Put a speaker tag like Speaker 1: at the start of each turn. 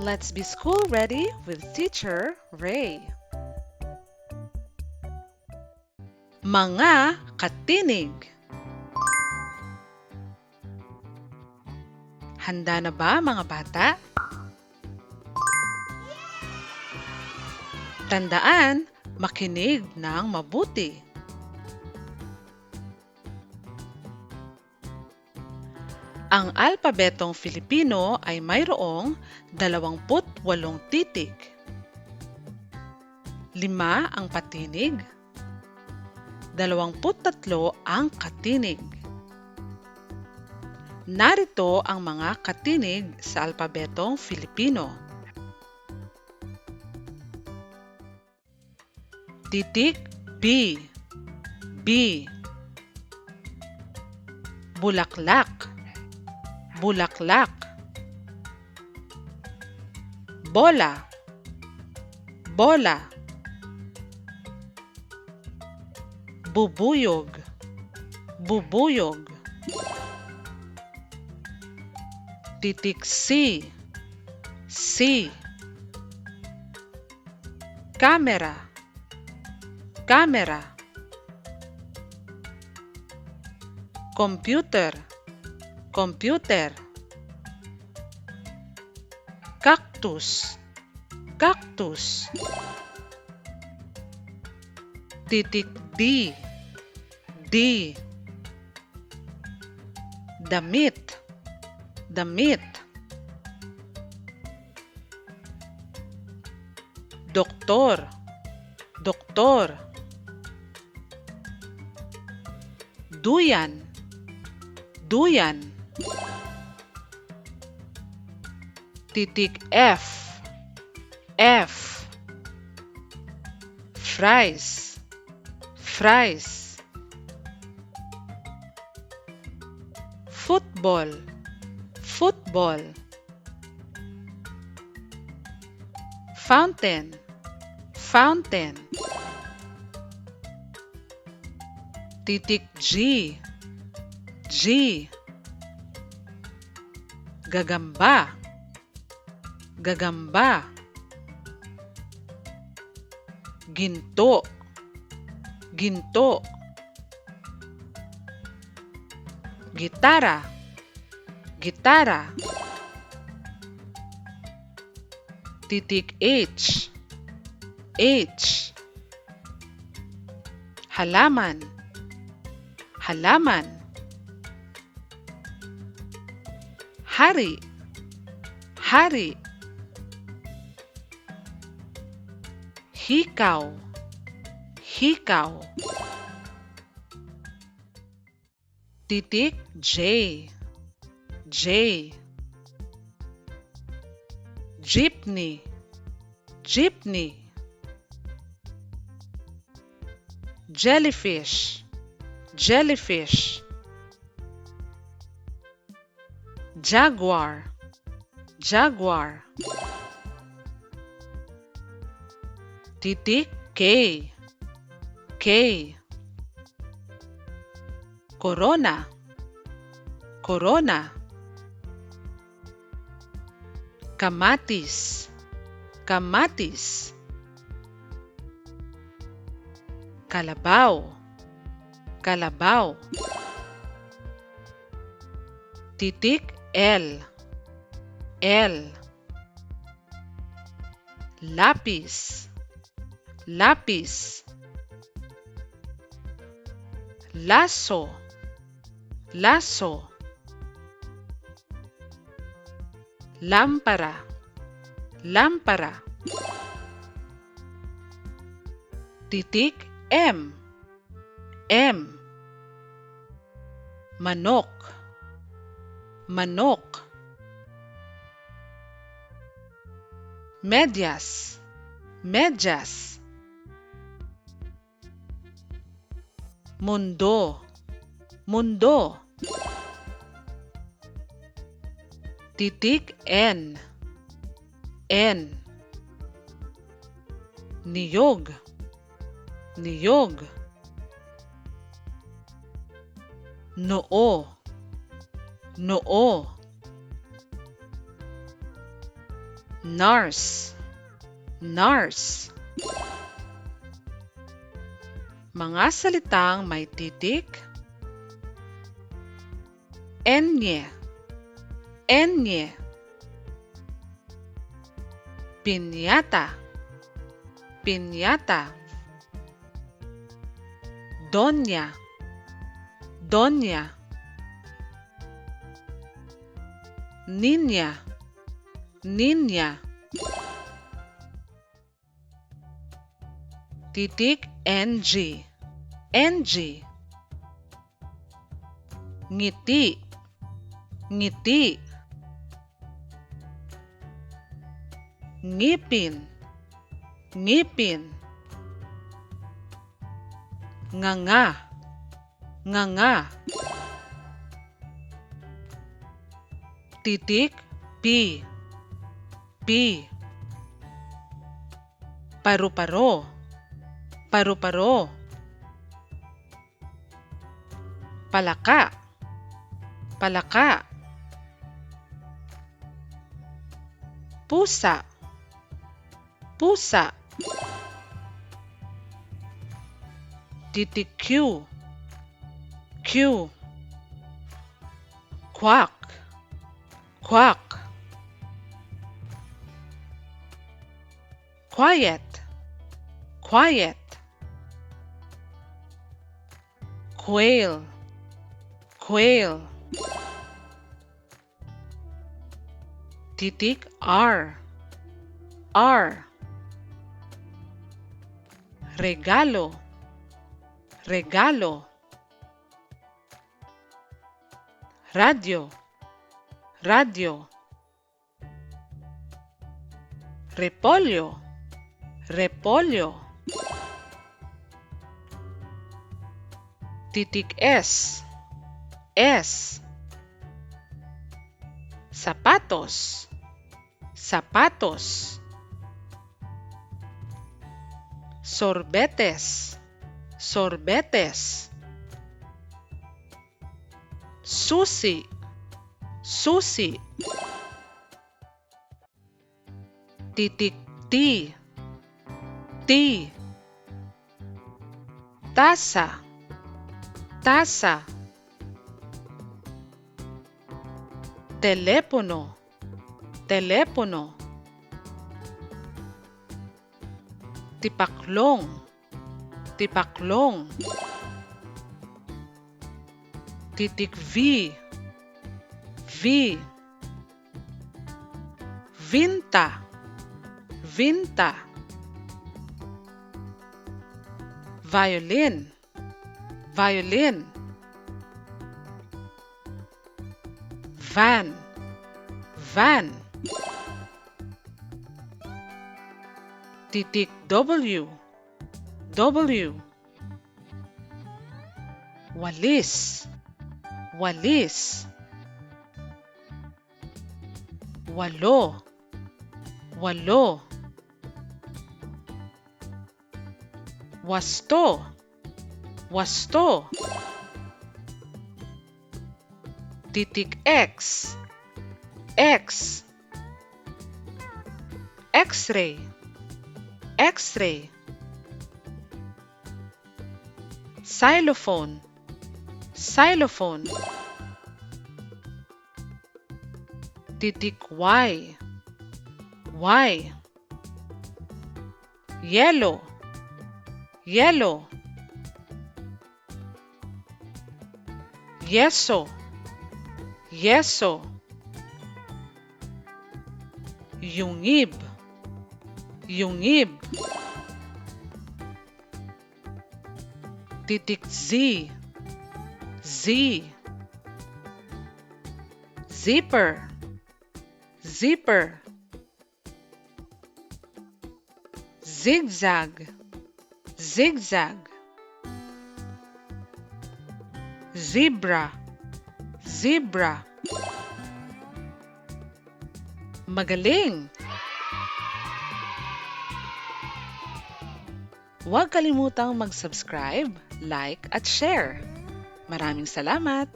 Speaker 1: Let's be school ready with teacher Ray. Mga katinig. Handa na ba mga bata? Tandaan, makinig ng mabuti. Ang alpabetong Filipino ay mayroong 28 titik. Lima ang patinig, 23 ang katinig. Narito ang mga katinig sa alpabetong Filipino. Titik B B Bulaklak Bulaklak. Bola. Bola. Bubuyog. Bubuyog. Titik C C Camera Camera Computer Computer. Cactus. Cactus. Titik D D Damit. Damit. Doktor. Doktor. Duyan. Duyan Titik F. F. Fries. Fries. Football. Football. Fountain. Fountain. Titik G. G. Gagamba Gagamba. Ginto. Ginto. Gitara. Gitara. Titik H. H. Halaman. Halaman. Hari. Hari Hikaw Hikaw Titik J. J. Jeepney Jeepney Jellyfish. Jellyfish. Jaguar. Jaguar Titik K. K. Corona. Corona. Kamatis. Kamatis. Kalabaw. Kalabaw. Titik L. L. Lapis Lapis. Lasso Lasso Lámpara. Lámpara. Titik M. M. Manok. Manok. Medyas. Medyas Mundo. Mundo. Titik N. N. Niyog. Niyog. Noo. Noo. Nurse, nurse. Mga salitang may titik, enye, enye. Pinyata, pinyata. Doña, doña. Niña, niña. Titik NG, NG. Ngiti, ngiti. Ngipin, ngipin. Nganga, nganga. Titik P, P. Paru-paro, paru-paro. Palaka, palaka. Pusa, pusa. Titik Q, Q. Quack, quack. Quiet, quiet. Quail, quail. Titik R, R. Regalo, regalo. Radio, radio. Repolyo, repolyo. Titik S, S. Sapatos, sapatos. Sorbetes, sorbetes. Susi, susi. Titik T, T. Tasa, tasa. Telepono, telepono. Tipaklong, tipaklong. Titik V, V. Vinta, vinta. Violin, violin. Van, van. Titik W, W. Walis, walis. Walo, walo. Wasto, wasto. Titik X, X. X-ray, X-ray. Xylophone, xylophone. Titik Y, Y. Yellow, yellow. Yeso, yeso. Yungib, yungib. Titik Z, Z. Zipper, zipper. Zigzag, zigzag. Zebra, zebra. Magaling! Huwag kalimutang mag-subscribe, like at share. Maraming salamat!